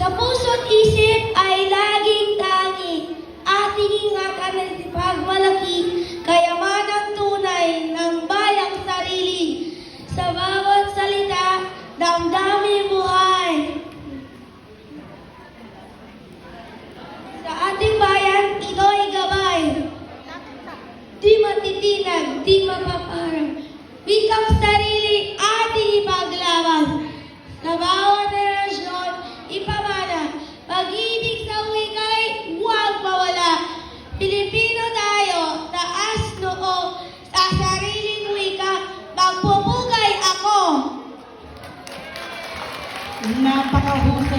Sa puso't isip ay laging tangi, ating ingatan at ipagmalaki, kayamanang tunay ng bayang sarili. Sa bawat salita, damdamin buhay. Sa ating bayan, ay gabay. Di matitinag, di mapaparang. Wikang sarili, ating ipaglaban. Napakahusay